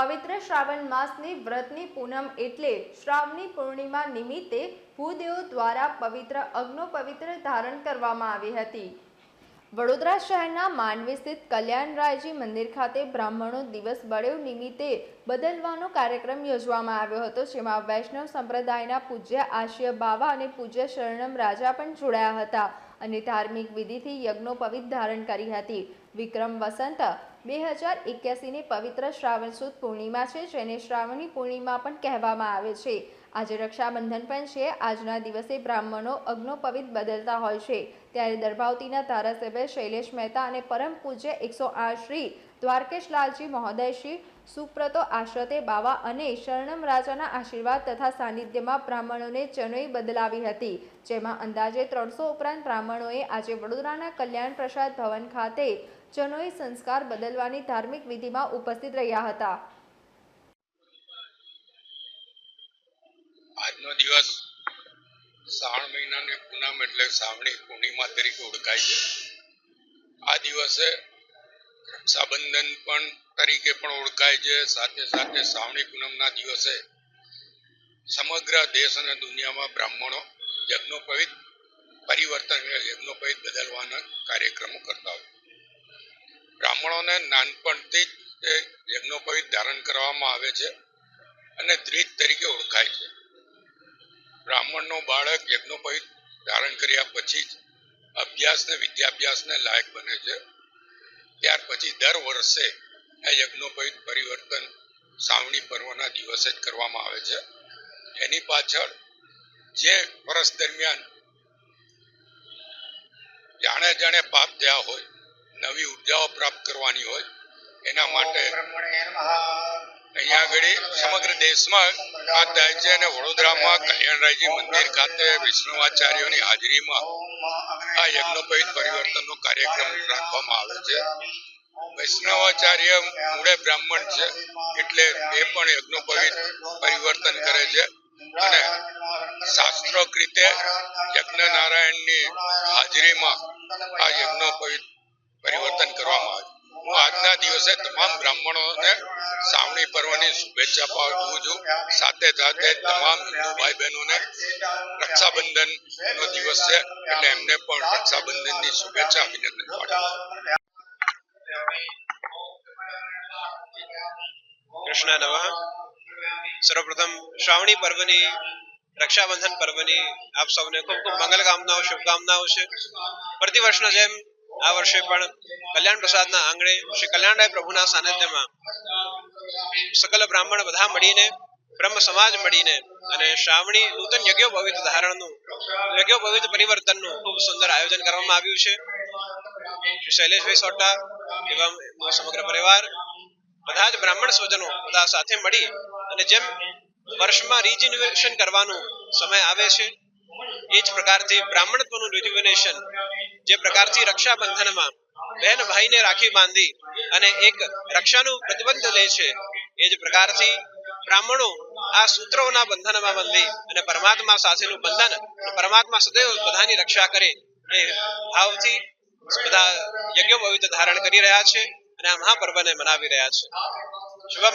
પવિત્ર શ્રાવણ માસની વ્રતની પૂનમ એટલે શ્રાવણી પૂર્ણિમા નિમિત્તે ભૂદેવો દ્વારા પવિત્ર અગ્નો પવિત્ર ધારણ કરવામાં આવી હતી. વડોદરા શહેરના માંડવી સ્થિત કલ્યાણરાયજી મંદિર ખાતે બ્રાહ્મણો દિવસ બળેવ નિમિત્તે બદલવાનો કાર્યક્રમ યોજવામાં આવ્યો હતો, જેમાં વૈષ્ણવ સંપ્રદાયના પૂજ્ય આશય બાવા અને પૂજ્ય શરણમ રાજા પણ જોડાયા હતા અને ધાર્મિક વિધિથી યજ્ઞોપવિત ધારણ કરી હતી. વિક્રમ વસંત બે હજાર એક્યાસીની પવિત્ર શ્રાવણ સુદ પૂર્ણિમા છે, જેને શ્રાવણી પૂર્ણિમા પણ કહેવામાં આવે છે. આજે રક્ષાબંધન પણ છે. આજના દિવસે બ્રાહ્મણો અગ્નોપવિત બદલતા હોય છે. ત્યારે દર્ભાવતીના ધારાસભ્ય શૈલેષ મહેતા અને પરમ પૂજ્ય એકસો આઠ શ્રી દ્વારકેશલાલજી લાલજી મહોદયશ્રી સુપ્રતો, આશ્રતે, બાવા અને શરણમ રાજાના આશીર્વાદ તથા સાનિધ્યમાં બ્રાહ્મણોને ચનોઈ બદલાવી હતી, જેમાં અંદાજે ત્રણસો ઉપરાંત બ્રાહ્મણોએ આજે વડોદરાના કલ્યાણ પ્રસાદ ભવન ખાતે ચનોઈ સંસ્કાર બદલવાની ધાર્મિક વિધિમાં ઉપસ્થિત રહ્યા હતા. આજનો દિવસ શ્રાવણ મહિનાની પૂનમ એટલે શ્રાવણી પૂર્ણિમા તરીકે ઓળખાય છે. આ દિવસે રક્ષાબંધન પણ તરીકે પણ ઓળખાય છે. સાથે સાથે શ્રાવણી પૂનમના દિવસે સમગ્ર દેશ અને દુનિયામાં બ્રાહ્મણો યજ્ઞોપવિત પરિવર્તન યજ્ઞોપવિત બદલવાના કાર્યક્રમો કરતા હોય. બ્રાહ્મણોને નાનપણથી જ એ યજ્ઞોપવિત ધારણ કરવામાં આવે છે અને દ્વિજ તરીકે ઓળખાય છે. બ્રાહ્મણનો બાળક યજ્ઞોપવિત ધારણ કર્યા પછી જ અભ્યાસ ને વિદ્યાભ્યાસને લાયક બને છે. ત્યાર પછી દર વર્ષે આ યજ્ઞોપવિત પરિવર્તન સાવણી પર્વના દિવસે જ કરવામાં આવે છે. એની પાછળ જે વર્ષ દરમિયાન જાણે જાણે પાપ થયા હોય, નવી ઉર્જાઓ પ્રાપ્ત કરવાની હોય, એના માટે અહીંયા આગળ સમગ્ર દેશમાં આ થાય છે અને વડોદરામાં કલ્યાણરાયજી મંદિર ખાતે વિષ્ણુઆચાર્યોની હાજરીમાં આ યજ્ઞોપવિત પરિવર્તનનો કાર્યક્રમ રાખવામાં આવે છે. વૈષ્ણવાચાર્ય મૂળે બ્રાહ્મણ છે, એટલે એ પણ યજ્ઞોપવિત પરિવર્તન કરે છે. અને શાસ્ત્રોક રીતે યજ્ઞ નારાયણની હાજરીમાં આ યજ્ઞોપવિત પરિવર્તન કરવામાં આવે હું આજના દિવસે તમામ બ્રાહ્મણોને શ્રાવણી પર્વની શુભેચ્છા પાઠવું છું. સાથે સાથે તમામ હિન્દુ ભાઈ બહેનોને રક્ષાબંધન નો દિવસ છે એટલે એમને પણ રક્ષાબંધનની શુભેચ્છા અભિનંદન પાઠવું. કૃષ્ણ નમઃ. સર્વપ્રથમ શ્રાવણી પર્વની, રક્ષાબંધન પર્વની આપ સૌને ખૂબ ખૂબ મંગલ કામનાઓ શુભકામનાઓ છે. પ્રતિ વર્ષના જેમ આ વર્ષે પણ કલ્યાણ પ્રસાદના આંગણે શ્રી કલ્યાણરાય પ્રભુના સાનિધ્યમાં સકલ બ્રાહ્મણ બધા મળીને, બ્રહ્મ સમાજ મળીને અને શ્રાવણી નૂતન યજ્ઞોપવિત ધારણનું, યજ્ઞોપવિત પરિવર્તનનું ખૂબ સુંદર આયોજન કરવામાં આવ્યું છે. શ્રી શૈલેષભાઈ સોટા એમનો સમગ્ર પરિવાર, બધા જ બ્રાહ્મણ સ્વજનો બધા સાથે મળી અને જેમ વર્ષમાં રિજિન્યુએશન કરવાનું સમય આવે છે, એ જ પ્રકારથી બ્રાહ્મણત્વનું રિજ્યુવેનેશન જે પ્રકારથી રક્ષાબંધનમાં બહેન ભાઈને રાખી બાંધી અને એક રક્ષાનું પ્રતિબંધ લે છે, એ જ પ્રકારથી બ્રાહ્મણો આ સૂત્રોના બંધનમાં બંધી અને પરમાત્મા સાથેનું બંધન, પરમાત્મા સદૈવ બધાની રક્ષા કરે એ ભાવથી બધા યજ્ઞો પવિત્ર ધારણ કરી રહ્યા છે અને આ મહાપર્વને મનાવી રહ્યા છે. શુભમ